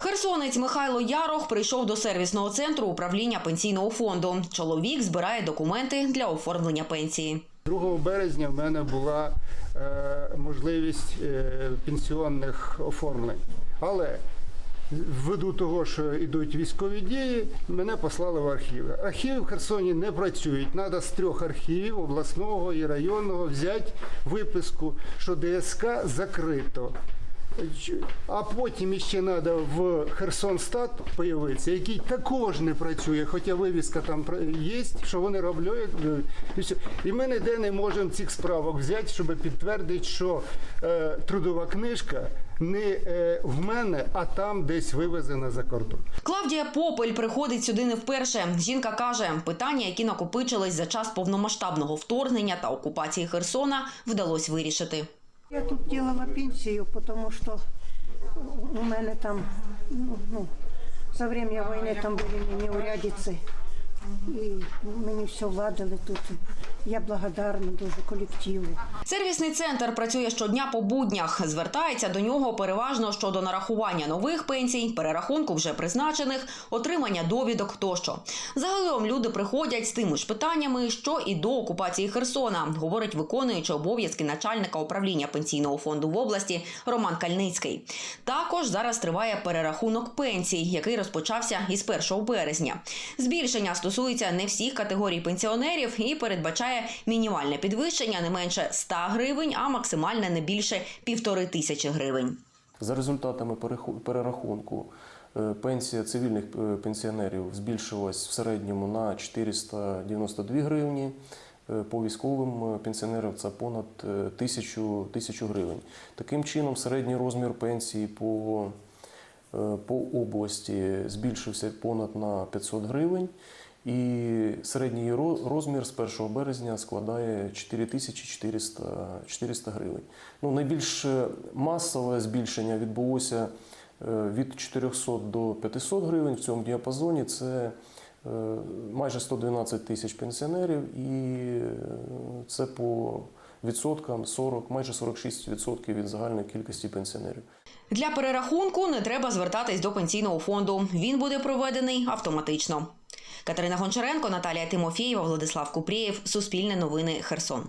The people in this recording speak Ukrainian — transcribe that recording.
Херсонець Михайло Ярох прийшов до сервісного центру управління пенсійного фонду. Чоловік збирає документи для оформлення пенсії. 2 березня в мене була е, можливість е, пенсіонних оформлень. Але ввиду того, що йдуть військові дії, мене послали в архіви. Архіви в Херсоні не працюють. Треба з трьох архівів обласного і районного взяти виписку, що ДСК закрито. А потім іще треба в Херсонстат появитися, який також не працює, хоча вивіска там є, що вони роблять. е, І, ми ніде не можемо цих справок взяти, щоб підтвердити, що е, трудова книжка не е, в мене, а там десь вивезена за кордон. Клавдія Попель приходить сюди не вперше. Жінка каже, питання, які накопичились за час повномасштабного вторгнення та окупації Херсона, вдалося вирішити. Я тут делала пенсію, тому що у мене там, ну, ну, за время війни там були неурядиці. І мені все владили тут. Я благодарна дуже колективу. Сервісний центр працює щодня по буднях. Звертається до нього переважно щодо нарахування нових пенсій, перерахунку вже призначених, отримання довідок тощо. Загалом люди приходять з тими ж питаннями, що і до окупації Херсона, говорить виконуючий обов'язки начальника управління пенсійного фонду в області Роман Кальницький. Також зараз триває перерахунок пенсій, який розпочався із 1 березня. Збільшення стосується не всіх категорій пенсіонерів і передбачає мінімальне підвищення не менше 100 гривень, а максимальне не більше півтори тисячі гривень. За результатами перерахунку е, пенсія цивільних е, пенсіонерів збільшилась в середньому на 492 гривні. Е, По військовим пенсіонерам це понад 1000, 1000 гривень. Таким чином, середній розмір пенсії по, по області збільшився понад на 500 гривень. І середній ро- розмір з 1 березня складає 4400 400 гривень. Ну, найбільш е, масове збільшення відбулося е, від 400 до 500 гривень в цьому діапазоні. Це е, майже 112 тисяч пенсіонерів, і це по відсоткам 40, майже 46% від загальної кількості пенсіонерів. Для перерахунку не треба звертатись до пенсійного фонду. Він буде проведений автоматично. Катерина Гончаренко, Наталія Тимофієва, Владислав Купрієв. Суспільне новини Херсон.